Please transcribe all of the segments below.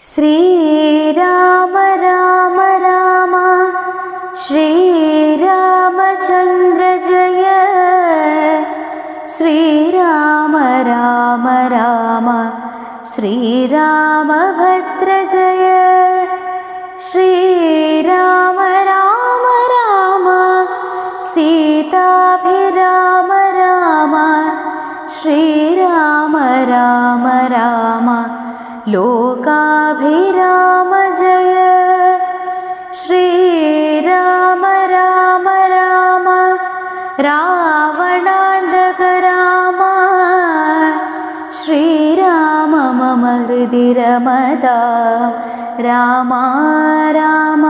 श्रीराम राम राम। श्रीरामचन्द्र जय। श्रीराम राम राम। श्रीरामभद्रजय श्रीराम राम राम। सीताभिराम राम। श्रीराम राम राम। लोकाभिराम जय श्रीराम राम राम रावणादक राम श्रीराम मम हृदि रमदा। राम राम।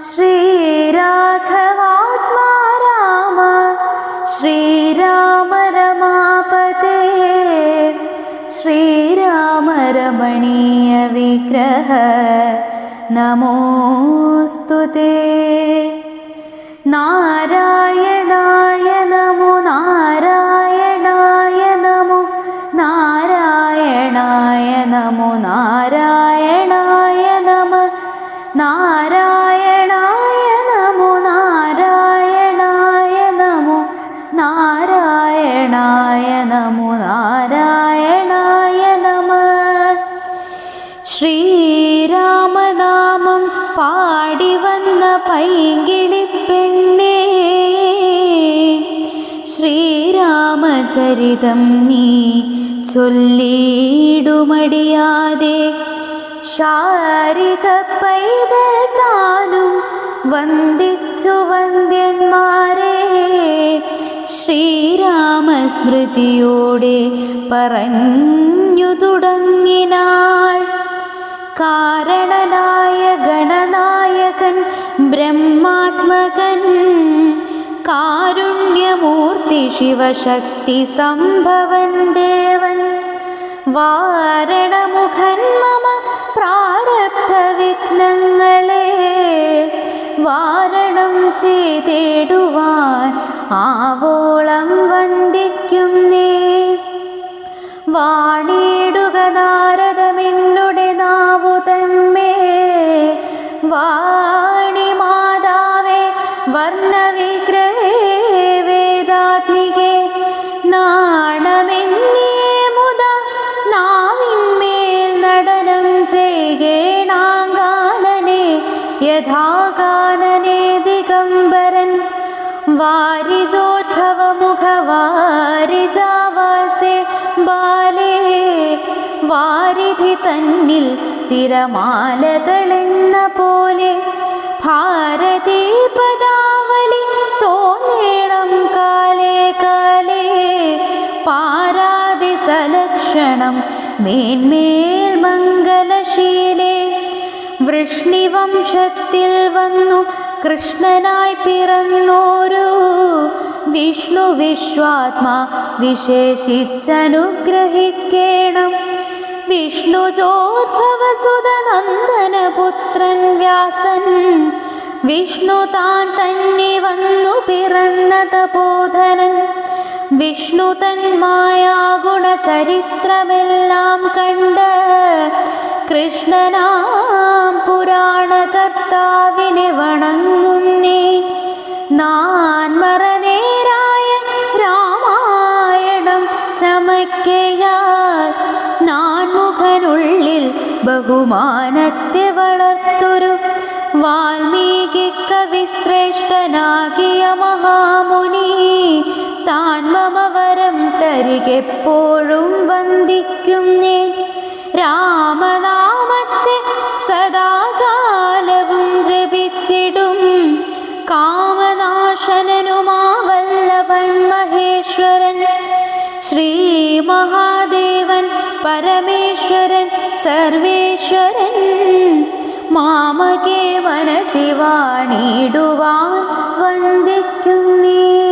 श्रीराघवात्मा राम। श्री രമണീയ വിഗ്രഹ നമോസ്തു നാരായണായ നമോ നാരായണായ നമോ നാരായണായ നമോ നാരായണായ പൈങ്കിളിപ്പെണ്ണേ ശ്രീരാമചരിതം നീ ചൊല്ലിയിടുമടിയാതെ ശാരിക പൈതൽ താനും വന്ദിച്ചു വന്ദ്യന്മാരെ ശ്രീരാമസ്മൃതിയോടെ പറഞ്ഞു തുടങ്ങിനാൾ. കാരണനായ ഗണനായകൻ ബ്രഹ്മാത്മകൻ കാരുണ്യമൂർത്തി ശിവശക്തി സംഭവൻ ദേവൻ. വാരണമുഖൻ മമ പ്രാരബ്ധ വാരണം ചെയ്തിടുവാൻ ആവോളം വന്ദിക്കും നീ. വാണിടുക വാരിജോദ്ഭവമുഖവാരിജാവാസേ ബാലേ വാരിധി തന്നിൽ തിരമാലകളെന്ന പോലെ ഭാരതീ പദാവലി തോന്നേണം കാലേ കാലേ. പാരാതി സലക്ഷണം മേന്മേൽ മംഗലശീലേ. വൃഷ്ണിവംശത്തിൽ വന്നു കൃഷ്ണനായി പിറന്നോരു വിഷ്ണു വിശ്വാത്മാ വിശേഷിച്ചനുഗ്രഹിക്കേണം. വിഷ്ണു ചോദ്ഭവസുതനന്ദന പുത്രൻ വ്യാസൻ. വിഷ്ണു താൻ തന്നെ വന്നു പിറന്ന തപോധനൻ. വിഷ്ണു തന്മായ ഗുണചരിത്രമെല്ലാം കണ്ട് കൃഷ്ണനാം പുരാണകർത്താവിനെ വണങ്ങുന്നേ. നാൻമറനേരായ ചമയ്ക്കയാൽ നാൻമുഖനുള്ളിൽ ബഹുമാനത്തെ വളർത്തൊരു. വാൽമീകി കവിശ്രേഷ്ഠനാകിയ മഹാമുനി താൻ മമവരം തരികെപ്പോഴും വന്ദിക്കും ഞാൻ. രാമനാമത്തെ സദാകാലവും ജപിച്ചിടും. കാമനാശനനുമാവല്ലഭൻ മഹേശ്വരൻ. ശ്രീ മഹാദേവൻ പരമേശ്വരൻ സർവേശ്വരൻ. മാമകേ മനസ്സി വാണിടുവാൻ വന്ദിക്കുന്നേ.